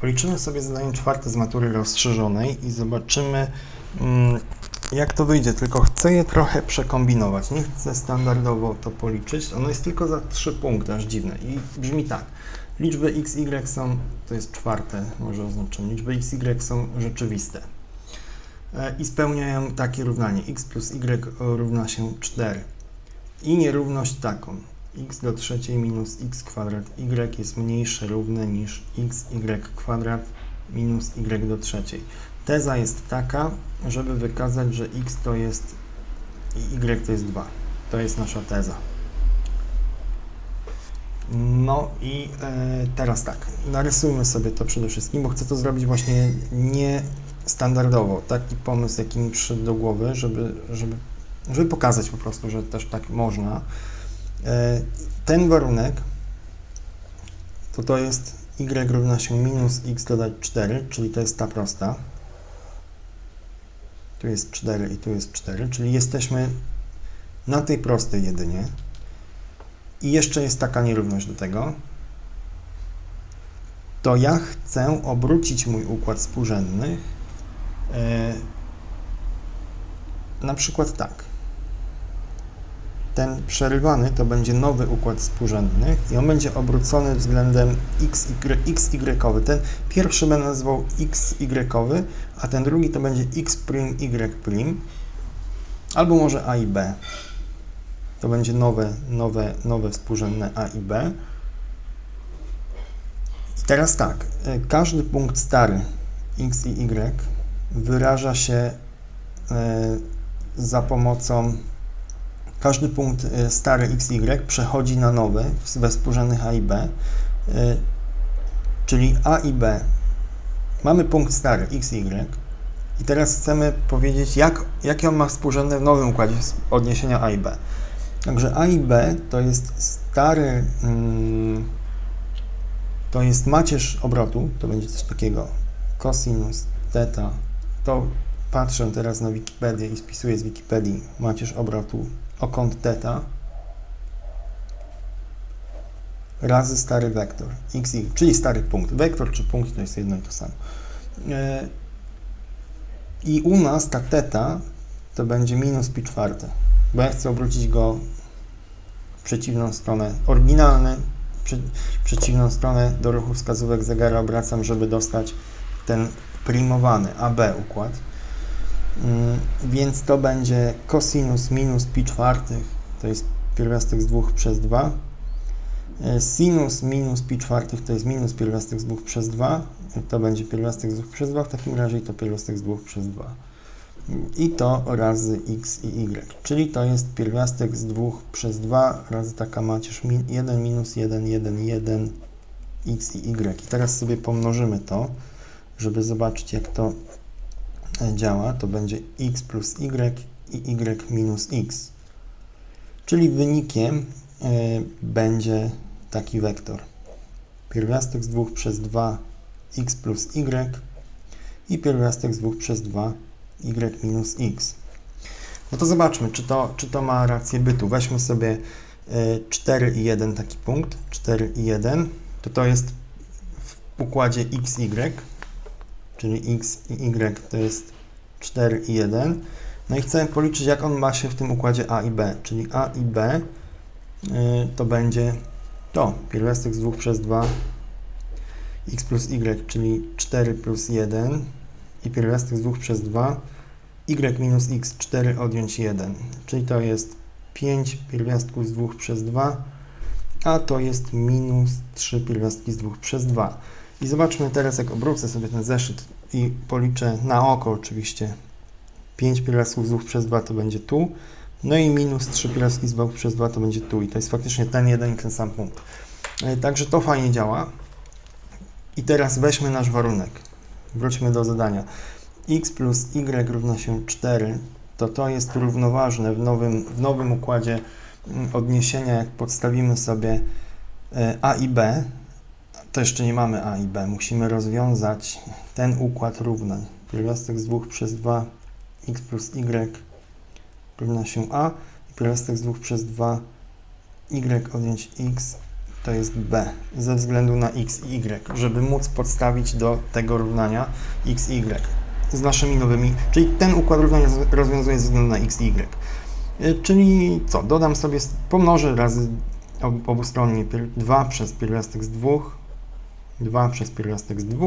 Policzymy sobie zadanie czwarte z matury rozszerzonej i zobaczymy, mm, jak to wyjdzie. Tylko chcę je trochę przekombinować. Nie chcę standardowo to policzyć. Ono jest tylko za 3 punkty, aż dziwne. I brzmi tak. Liczby x, y są, to jest czwarte, może oznaczam, liczby x, y są rzeczywiste. E, I spełniają takie równanie. x plus y równa się 4. I nierówność taką. X do trzeciej minus x kwadrat y jest mniejsze równe niż x y kwadrat minus y do trzeciej. Teza jest taka, żeby wykazać, że x to jest i y to jest 2. To jest nasza teza. No i e, teraz tak, narysujmy sobie to przede wszystkim, bo chcę to zrobić właśnie niestandardowo. Taki pomysł, jaki mi przyszedł do głowy, żeby, żeby, żeby pokazać po prostu, że też tak można. E, ten warunek to to jest y równa się minus x dodać 4, czyli to jest ta prosta. Tu jest 4 i tu jest 4, czyli jesteśmy na tej prostej jedynie. I jeszcze jest taka nierówność do tego. To ja chcę obrócić mój układ współrzędnych e, na przykład tak. Ten przerywany to będzie nowy układ współrzędnych i on będzie obrócony względem x, y, x y. Ten pierwszy będę nazywał x y, a ten drugi to będzie x y albo może a i b. To będzie nowe, nowe, nowe współrzędne a i b. I teraz tak, y, każdy punkt stary x i y wyraża się y, za pomocą każdy punkt y, stary x, y przechodzi na nowy we współrzędnych a i b, czyli a i b. Mamy punkt stary x, y i teraz chcemy powiedzieć, jak, jakie on ma współrzędne w nowym układzie odniesienia a i b. Także a i b to jest stary, mm, to jest macierz obrotu, to będzie coś takiego, cosinus, theta, to patrzę teraz na Wikipedię i spisuję z Wikipedii macierz obrotu o kąt θ razy stary wektor x, y, czyli stary punkt. Wektor czy punkt to jest jedno i to samo. E, I u nas ta θ to będzie minus pi czwarte, bo ja chcę obrócić go w przeciwną stronę. Oryginalny, przeciwną stronę do ruchu wskazówek zegara obracam, żeby dostać ten primowany AB układ. Mm, więc to będzie cosinus minus pi czwartych, to jest pierwiastek z 2 przez 2. E, sinus minus pi czwartych to jest minus pierwiastek z 2 przez 2. To będzie pierwiastek z 2 przez 2 w takim razie i to pierwiastek z 2 przez 2. I to razy x i y, czyli to jest pierwiastek z 2 przez 2 razy taka macierz 1 minus 1, 1, 1 x i y. I teraz sobie pomnożymy to, żeby zobaczyć jak to działa, to będzie x plus y i y minus x. Czyli wynikiem y, będzie taki wektor. Pierwiastek z 2 przez 2 x plus y i pierwiastek z 2 przez 2 y minus x. No to zobaczmy, czy to, czy to ma rację bytu. Weźmy sobie 4 i 1 taki punkt, 4 i 1, to to jest w układzie x, y, czyli x i y to jest 4 i 1. No i chcę policzyć, jak on ma się w tym układzie a i b, czyli a i b y, to będzie to, pierwiastek z 2 przez 2 x plus y, czyli 4 plus 1 i pierwiastek z 2 przez 2 y minus x, 4 odjąć 1, czyli to jest 5 pierwiastków z 2 przez 2, a to jest minus 3 pierwiastki z 2 przez 2. I zobaczmy teraz, jak obrócę sobie ten zeszyt i policzę na oko oczywiście 5 pierwiastków z 2 przez 2 to będzie tu, no i minus 3 pierwiastki z 2 przez 2 to będzie tu i to jest faktycznie ten jeden i ten sam punkt. E, także to fajnie działa. I teraz weźmy nasz warunek. Wróćmy do zadania. x plus y równa się 4, to to jest równoważne w nowym, w nowym układzie mm, odniesienia, jak podstawimy sobie e, a i b, to jeszcze nie mamy a i b. Musimy rozwiązać ten układ równań. Pierwiastek z 2 przez 2 x plus y równa się a i pierwiastek z 2 przez 2 y odjąć x to jest b ze względu na x i y, żeby móc podstawić do tego równania x i y z naszymi nowymi, czyli ten układ równania rozwiązuję ze względu na x i y. Y, Czyli co, dodam sobie, pomnożę razy ob- obustronnie pier- 2 przez pierwiastek z 2, 2 przez pierwiastek z 2,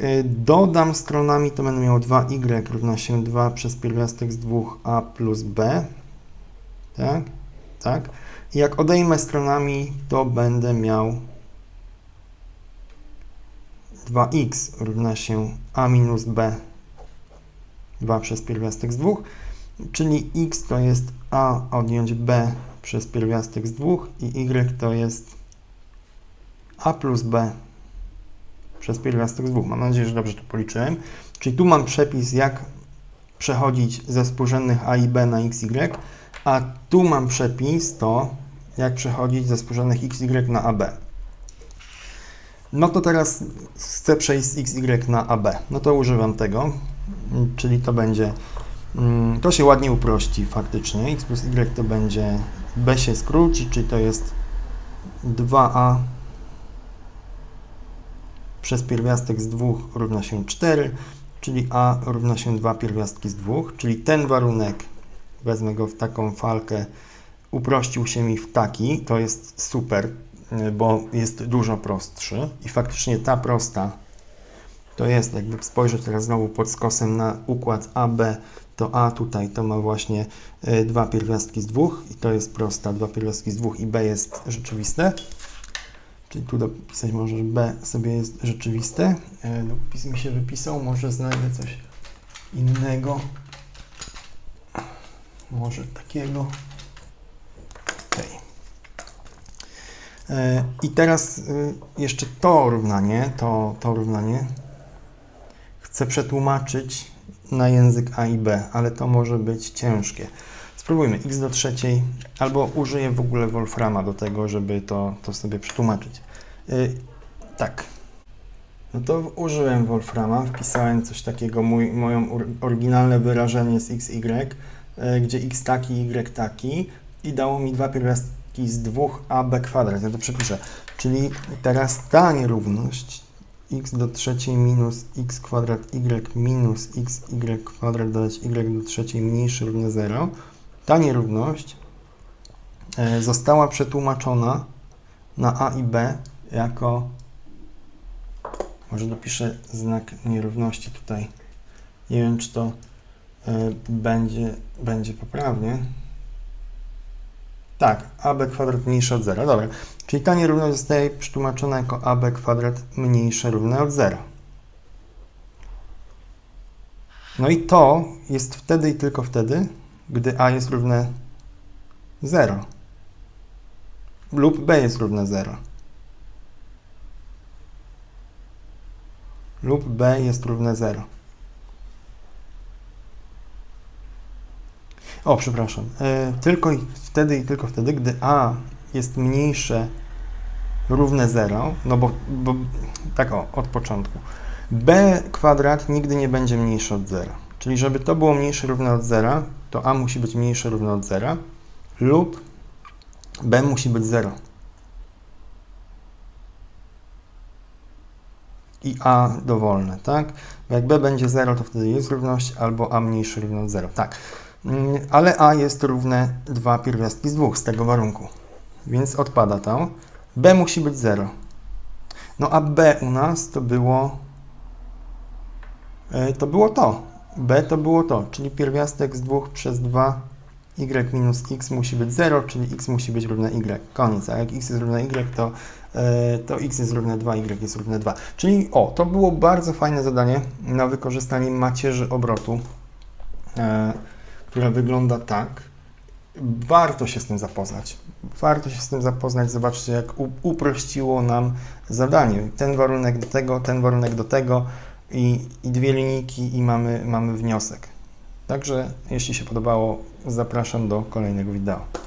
Y, Dodam stronami, to będę miał 2y równa się 2 przez pierwiastek z 2a plus b. Tak? Tak. I jak odejmę stronami, to będę miał 2x równa się a minus b 2 przez pierwiastek z 2, czyli x to jest a odjąć b przez pierwiastek z 2 i y to jest a plus b przez pierwiastek z 2. Mam nadzieję, że dobrze to policzyłem. Czyli tu mam przepis, jak przechodzić ze współrzędnych a i b na x, y, a tu mam przepis to, jak przechodzić ze współrzędnych x, y na ab. No to teraz chcę przejść z x, y na ab. No to używam tego, czyli to będzie, mm, to się ładnie uprości faktycznie. x plus y to będzie, b się skróci, czyli to jest 2a przez pierwiastek z 2 równa się 4, czyli a równa się 2 pierwiastki z 2, czyli ten warunek, wezmę go w taką falkę, uprościł się mi w taki, to jest super, bo jest dużo prostszy i faktycznie ta prosta to jest, jakby spojrzeć teraz znowu pod skosem na układ AB, to A tutaj to ma właśnie y, dwa pierwiastki z 2 i to jest prosta, dwa pierwiastki z 2 i B jest rzeczywiste. Czyli tu dopisać może, że B sobie jest rzeczywiste. E, Dopis mi się wypisał, może znajdę coś innego. Może takiego. Okej. E, I teraz y, jeszcze to równanie, to, to równanie chcę przetłumaczyć na język A i B, ale to może być ciężkie. Spróbujmy x do trzeciej, albo użyję w ogóle Wolframa do tego, żeby to, to sobie przetłumaczyć. Yy, tak. No to użyłem Wolframa, wpisałem coś takiego, mój, moją or- oryginalne wyrażenie z x, y, gdzie x taki, y taki i dało mi dwa pierwiastki z 2ab kwadrat. Ja to przepiszę. Czyli teraz ta nierówność x do trzeciej minus x kwadrat y minus x y kwadrat dodać y do trzeciej mniejsze równe 0 ta nierówność e, została przetłumaczona na A i B jako, może dopiszę znak nierówności tutaj, nie wiem czy to e, będzie, będzie poprawnie. Tak, AB kwadrat mniejsze od 0, dobra. Czyli ta nierówność zostaje przetłumaczona jako AB kwadrat mniejsze równe od 0. No i to jest wtedy i tylko wtedy, gdy a jest równe 0 lub b jest równe 0 lub b jest równe 0. O, przepraszam. E, tylko wtedy i tylko wtedy, gdy a jest mniejsze równe 0, no bo, bo tak o, od początku. b kwadrat nigdy nie będzie mniejszy od 0. Czyli żeby to było mniejsze równe od 0, to a musi być mniejsze równe od 0 lub b musi być 0. I a dowolne, tak? Jak b będzie 0, to wtedy jest równość, albo a mniejsze równe od 0. Tak. Mm, Ale a jest równe 2 pierwiastki z 2 z tego warunku. Więc odpada to. b musi być 0. No a b u nas to było e, to było to. b to było to, czyli pierwiastek z 2 przez 2 y minus x musi być 0, czyli x musi być równe y. Koniec. A jak x jest równe y, to, to x jest równe 2, y jest równe 2. Czyli o, to było bardzo fajne zadanie na wykorzystanie macierzy obrotu, e, która wygląda tak. Warto się z tym zapoznać. Warto się z tym zapoznać. Zobaczcie, jak uprościło nam zadanie. Ten warunek do tego, ten warunek do tego i, i dwie linijki i mamy, mamy wniosek. Także jeśli się podobało, zapraszam do kolejnego wideo.